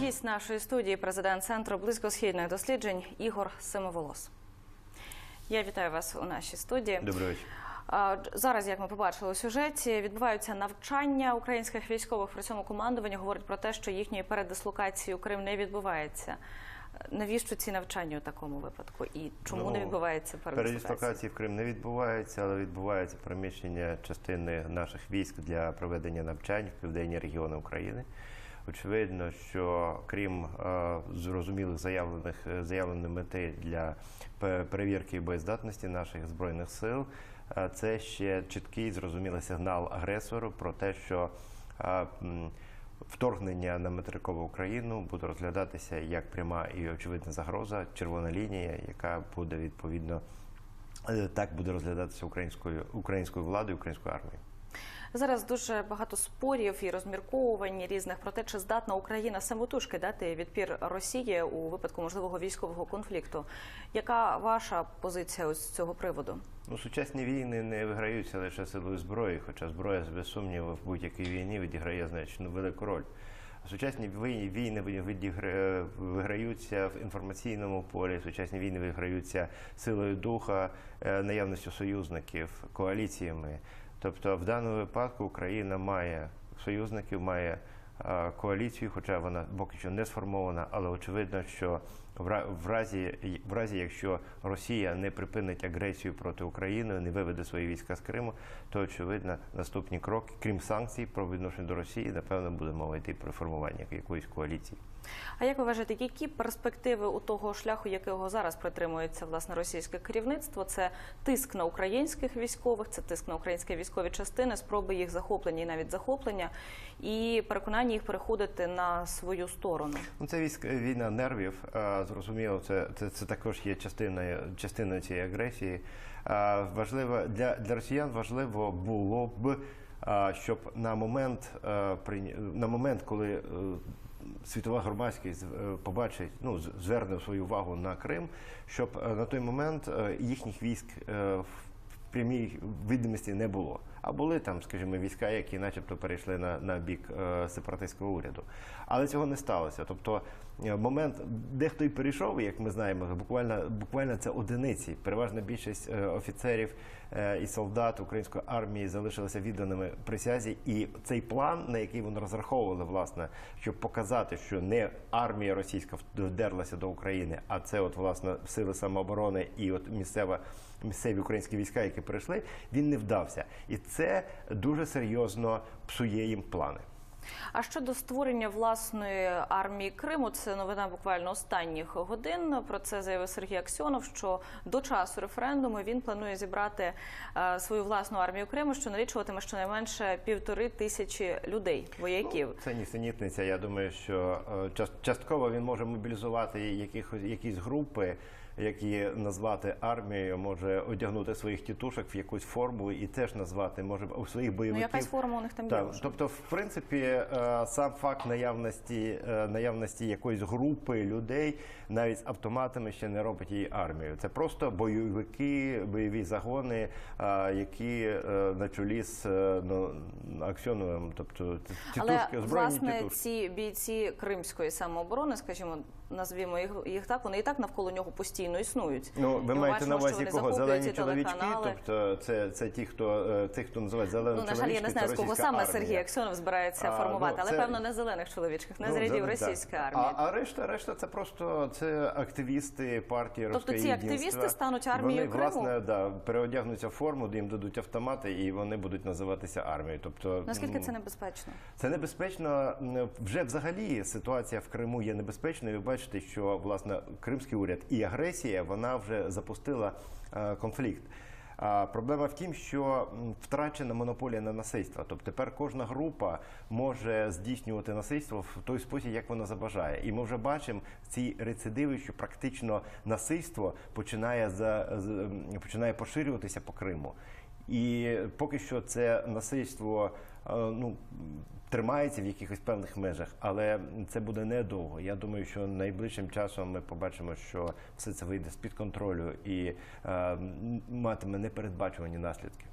Гість нашої студії, президент Центру близькосхідних досліджень Ігор Семиволос. Я вітаю вас у нашій студії. Добрий вечір. Зараз, як ми побачили у сюжеті, відбуваються навчання українських військових. При цьому командування говорить про те, що їхньої передислокації у Крим не відбувається. Навіщо ці навчання у такому випадку? І чому не Ну, відбувається передислокація? Передислокації в Крим не відбувається, але відбувається переміщення частини наших військ для проведення навчань в південні регіони України. Очевидно, що крім е, зрозумілих заявлених е, заявленої мети для перевірки боєздатності наших збройних сил, е, це ще чіткий зрозумілий сигнал агресору про те, що Вторгнення на материкову Україну буде розглядатися як пряма і очевидна загроза, червона лінія, яка буде відповідно так буде розглядатися українською українською владою, українською армією. Зараз дуже багато спорів і розмірковувань різних про те, чи здатна Україна самотужки дати відпір Росії у випадку можливого військового конфлікту. Яка ваша позиція з цього приводу? Ну, сучасні війни не виграються лише силою зброї, хоча зброя без сумніву в будь-якій війні відіграє значно велику роль. Сучасні вій- війни виграються в інформаційному полі, сучасні війни виграються силою духа, е, наявністю союзників, коаліціями. Тобто, в даному випадку Україна має союзників, має коаліцію, хоча вона поки що не сформована, але очевидно, що в разі, в разі, якщо Росія не припинить агресію проти України, не виведе свої війська з Криму, то очевидно наступні кроки, крім санкцій про відношення до Росії, напевно, буде мова йти про формування якоїсь коаліції. А як ви вважаєте, які перспективи у того шляху, якого зараз притримується власне російське керівництво? Це тиск на українських військових, це тиск на українські військові частини, спроби їх захоплення і навіть захоплення, і переконання їх переходити на свою сторону. Ну, це військ війна нервів. Зрозуміло, це, це, це також є частиною частиною цієї агресії. Важливо для, для росіян важливо було б, щоб на момент на момент, коли е, світова громадськість е, побачить, ну зверне свою увагу на Крим, щоб е, на той момент їхніх військ прямій видимості не було. А були там, скажімо, війська, які начебто перейшли на, на бік е, сепаратистського уряду. Але цього не сталося. Тобто е, момент, де хто й перейшов, як ми знаємо, буквально, буквально це одиниці. Переважна більшість е, офіцерів е, і солдат української армії залишилися відданими присязі. І цей план, на який вони розраховували, власне, щоб показати, що не армія російська вдерлася до України, а це, от, власне, сили самооборони і от місцева місцеві українські війська, які прийшли, він не вдався. І це дуже серйозно псує їм плани. А щодо створення власної армії Криму, це новина буквально останніх годин. Про це заявив Сергій Аксьонов. Що до часу референдуму він планує зібрати е, свою власну армію Криму, що налічуватиме щонайменше півтори тисячі людей, вояків. Це нісенітниця. Я думаю, що е, частково він може мобілізувати якісь групи, які назвати армією, може одягнути своїх тітушок в якусь форму і теж назвати може у своїх Ну якась форма у них там є. Так, тобто, в принципі, е, сам факт наявності е, наявності якоїсь групи людей, навіть з автоматами, ще не робить її армією. Це просто бойовики, бойові загони, е, які на чолі з ну, Аксьоновим, тобто тітушки, Але озброєні власне тітушки. ці бійці кримської самооборони, скажімо, назвімо їх, їх так, вони і так навколо нього постійно існують. Ну, ви І маєте на увазі кого? Зелені чоловічки? Тобто це, це ті, хто е, тих, хто називають зелені Ну, на жаль, я не знаю, з кого саме армія. Сергій Аксьонов збирається А, формувати, ну, але певно не зелених чоловічках, не Ну, рядів зелені, російської так. А, а решта, решта це просто це активісти партії Тобто ці єдинство». активісти стануть армією Вони, Криму? власне, да, переодягнуться в форму, їм дадуть автомати, і вони будуть називатися армією. Тобто, Наскільки це небезпечно? це небезпечно вже взагалі ситуація в Криму є небезпечною. Ви що власне кримський уряд і агресія вона вже запустила е, конфлікт. А проблема в тім, що втрачена монополія на насильство. Тобто тепер кожна група може здійснювати насильство в той спосіб, як вона забажає. І ми вже бачимо ці рецидиви, що практично насильство починає за починає поширюватися по Криму. І поки що це насильство ну, тримається в якихось певних межах, але це буде недовго. Я думаю, що найближчим часом ми побачимо, що все це вийде з під контролю і е, матиме непередбачувані наслідки.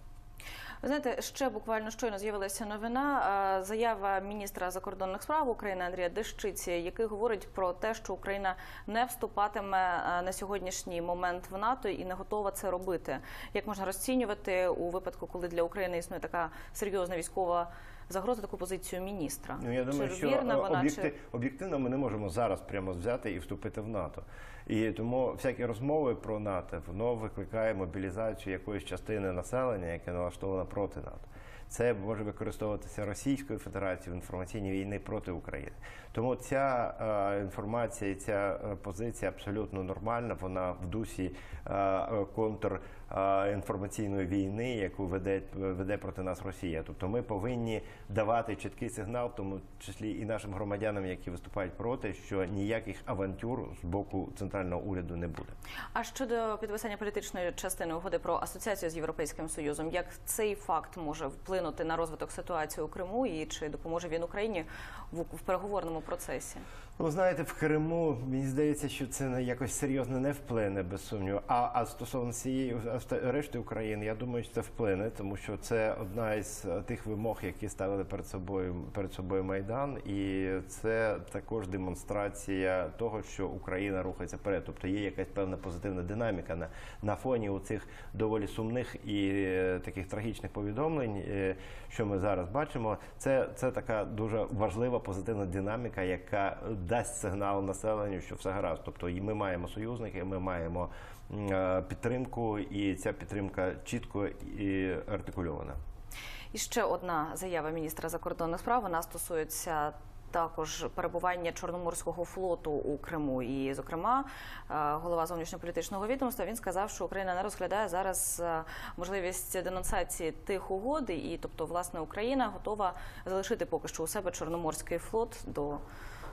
Ви знаєте, ще буквально щойно з'явилася новина. Заява міністра закордонних справ України Андрія Дещиці, який говорить про те, що Україна не вступатиме на сьогоднішній момент в НАТО і не готова це робити. Як можна розцінювати у випадку, коли для України існує така серйозна військова загроза, таку позицію міністра? Ну я думаю, чи що вірна е, вона об'єкти, чи об'єктивно ми не можемо зараз прямо взяти і вступити в НАТО. І тому всякі розмови про НАТО воно викликає мобілізацію якоїсь частини населення, яке налаштоване проти НАТО. Це може використовуватися Російською Федерацією в інформаційній війни проти України. Тому ця е, інформація і ця е, позиція абсолютно нормальна. Вона в дусі е, е, контр інформаційної війни, яку веде, веде проти нас Росія. Тобто ми повинні давати чіткий сигнал, тому числі і нашим громадянам, які виступають проти, що ніяких авантюр з боку центрального уряду не буде. А щодо підписання політичної частини угоди про асоціацію з Європейським Союзом, як цей факт може вплинути на розвиток ситуації у Криму і чи допоможе він Україні в, переговорному процесі? Ну, знаєте, в Криму мені здається, що це якось серйозно не вплине, без сумніву. А, а стосовно цієї решти України, я думаю, що це вплине, тому що це одна із е, тих вимог, які ставили перед собою перед собою майдан, і це також демонстрація того, що Україна рухається вперед. Тобто є якась певна позитивна динаміка на, на фоні у цих доволі сумних і е, таких трагічних повідомлень, е, що ми зараз бачимо. Це, це така дуже важлива позитивна динаміка, яка дасть сигнал населенню, що все гаразд. Тобто ми маємо союзники, ми маємо е, підтримку, і ця підтримка чітко і артикульована. І ще одна заява міністра закордонних справ вона стосується. Також перебування Чорноморського флоту у Криму, і зокрема, е, голова зовнішньополітичного відомства він сказав, що Україна не розглядає зараз е, можливість денонсації тих угод, і тобто, власне, Україна готова залишити поки що у себе Чорноморський флот до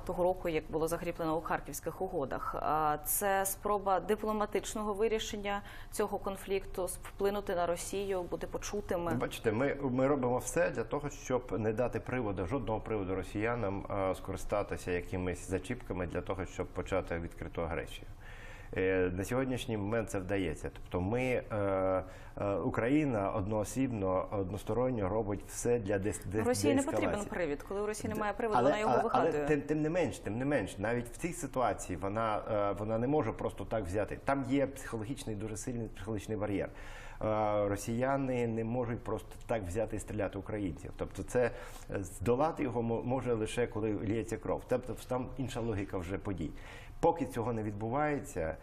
того року, як було закріплено у харківських угодах. Це спроба дипломатичного вирішення цього конфлікту, вплинути на Росію, бути почутими. Бачите, ми, ми робимо все для того, щоб не дати приводу, жодного приводу росіянам скористатися якимись зачіпками для того, щоб почати відкриту агресію. Е, На сьогоднішній момент це вдається. Тобто, ми е, е, Україна одноосібно, односторонньо робить все для дес, дес, Росії не потрібен привід. Коли у Росії немає приводу, але, вона його але, вигадує. але тим, тим не менш, тим не менш, навіть в цій ситуації вона, вона не може просто так взяти. Там є психологічний, дуже сильний психологічний бар'єр. Росіяни не можуть просто так взяти і стріляти українців. Тобто, це здолати його мо- може лише коли ліється кров. Тобто там інша логіка вже подій. Поки цього не відбувається,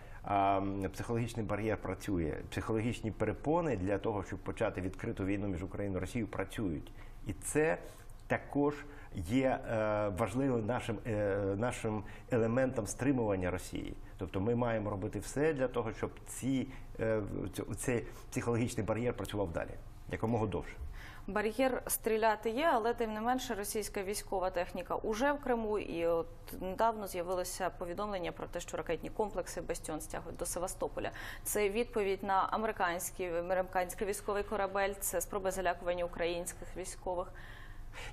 психологічний бар'єр працює. Психологічні перепони для того, щоб почати відкриту війну між Україною і Росією, працюють. І це також є е, важливим нашим, е, нашим елементом стримування Росії. Тобто ми маємо робити все для того, щоб ці, е, цей психологічний бар'єр працював далі, якомога довше. Бар'єр стріляти є, але тим не менше російська військова техніка уже в Криму. І от недавно з'явилося повідомлення про те, що ракетні комплекси Бастіон стягують до Севастополя. Це відповідь на американський американський військовий корабель. Це спроби залякування українських військових.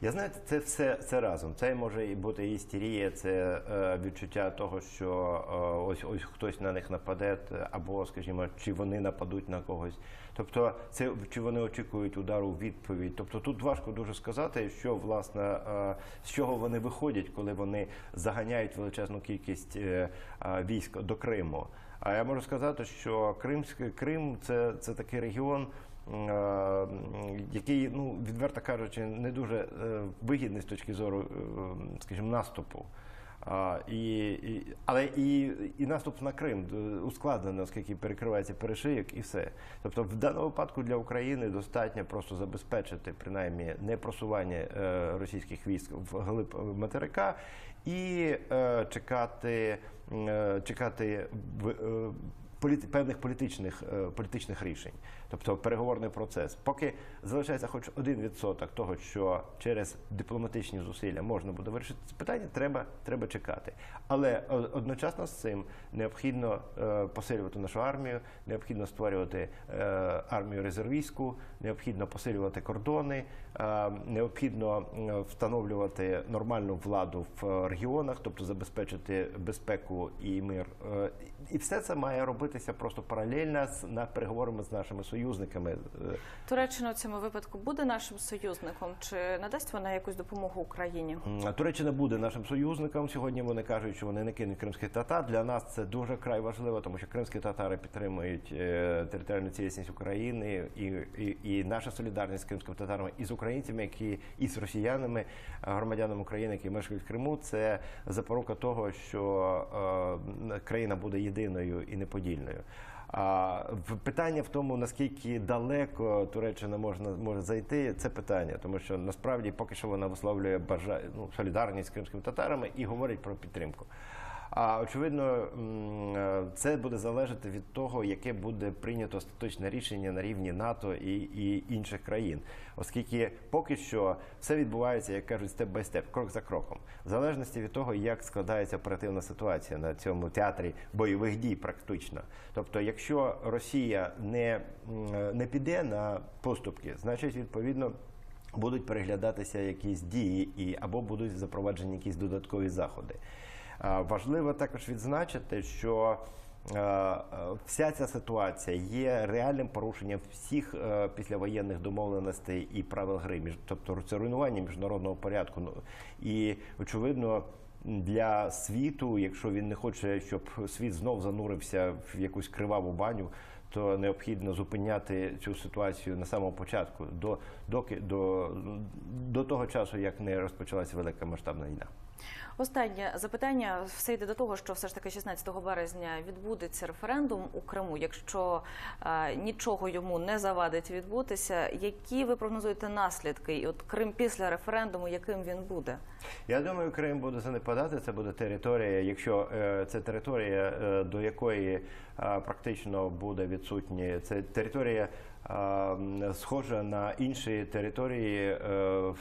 Я знаєте, це все це разом. Це може і бути істерія, це е, відчуття того, що е, ось ось хтось на них нападе, або, скажімо, чи вони нападуть на когось. Тобто, це чи вони очікують удару у відповідь. Тобто тут важко дуже сказати, що власне е, з чого вони виходять, коли вони заганяють величезну кількість е, е, військ до Криму. А я можу сказати, що Кримський Крим це, це такий регіон. Е, який, ну відверто кажучи, не дуже е, вигідний з точки зору, е, скажімо, наступу. А, і, і, але і, і наступ на Крим ускладнений, оскільки перекривається перешийок і все. Тобто, в даному випадку для України достатньо просто забезпечити принаймні не просування е, російських військ в глиб материка і е, чекати, е, чекати в- е, політи- певних політичних, е, політичних рішень, тобто переговорний процес. Поки залишається хоч один відсоток того, що через дипломатичні зусилля можна буде вирішити це питання, треба, треба чекати. Але одночасно з цим необхідно е, посилювати нашу армію, необхідно створювати е, армію резервістську, необхідно посилювати кордони, е, необхідно е, встановлювати нормальну владу в е, регіонах, тобто забезпечити безпеку і мир. Е, І все це має робити проводитися просто паралельно з переговорами з нашими союзниками. Е, Туреччина у цьому випадку буде нашим союзником? Чи надасть вона якусь допомогу Україні? Туреччина буде нашим союзником. Сьогодні вони кажуть, що вони не кинуть кримських татар. Для нас це дуже край важливо, тому що кримські татари підтримують е, територіальну цілісність України і, і, і наша солідарність з кримськими татарами і з українцями, які і з росіянами, е, громадянами України, які мешкають в Криму. Це запорука того, що е, країна буде єдиною і неподільною. Питання в тому, наскільки далеко Туреччина можна може зайти, це питання, тому що насправді поки що вона висловлює бажа... ну, солідарність з кримськими татарами і говорить про підтримку. А очевидно, е, це буде залежати від того, яке буде прийнято остаточне рішення на рівні НАТО і, і інших країн, оскільки поки що все відбувається, як кажуть, степ бай степ, крок за кроком, в залежності від того, як складається оперативна ситуація на цьому театрі бойових дій, практично. Тобто, якщо Росія не, не піде на поступки, значить відповідно. Будуть переглядатися якісь дії і або будуть запроваджені якісь додаткові заходи. Важливо також відзначити, що е, е, вся ця ситуація є реальним порушенням всіх е, післявоєнних домовленостей і правил гри, тобто це руйнування міжнародного порядку. Ну, І очевидно. Для світу, якщо він не хоче, щоб світ знов занурився в якусь криваву баню, то необхідно зупиняти цю ситуацію на самому початку, до, доки, до, до того часу, як не розпочалася велика масштабна війна. Останнє запитання все йде до того, що все ж таки 16 березня відбудеться референдум у Криму. Якщо е, нічого йому не завадить відбутися, які ви прогнозуєте наслідки? І от Крим після референдуму, яким він буде? Я думаю, Крим буде занепадати. Це буде територія, якщо е, це територія, е, до якої практично буде відсутні. Це територія е, схожа на інші території е,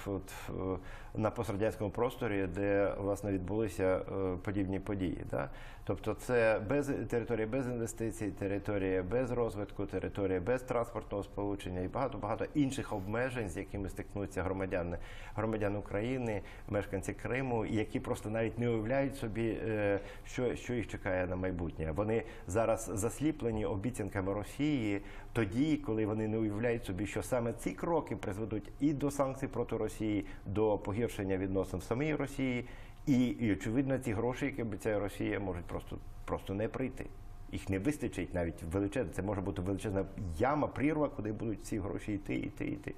на пострадянському просторі, де власне відбулися е, подібні події. Да? Тобто, це без територія без інвестицій, територія без розвитку, територія без транспортного сполучення і багато багато інших обмежень, з якими стикнуться громадяни, громадяни України, мешканці Криму, які просто навіть не уявляють собі, е, що, що їх чекає на майбутнє. Вони зараз засліплені обіцянками Росії, тоді, коли вони не уявляють собі, що саме ці кроки призведуть і до санкцій проти Росії, до погіршення відносин в самій Росії. І, і очевидно, ці гроші, які обіцяє Росія, можуть просто, просто не прийти. Їх не вистачить навіть величезне. Це може бути величезна яма, прірва, куди будуть ці гроші йти, йти, йти.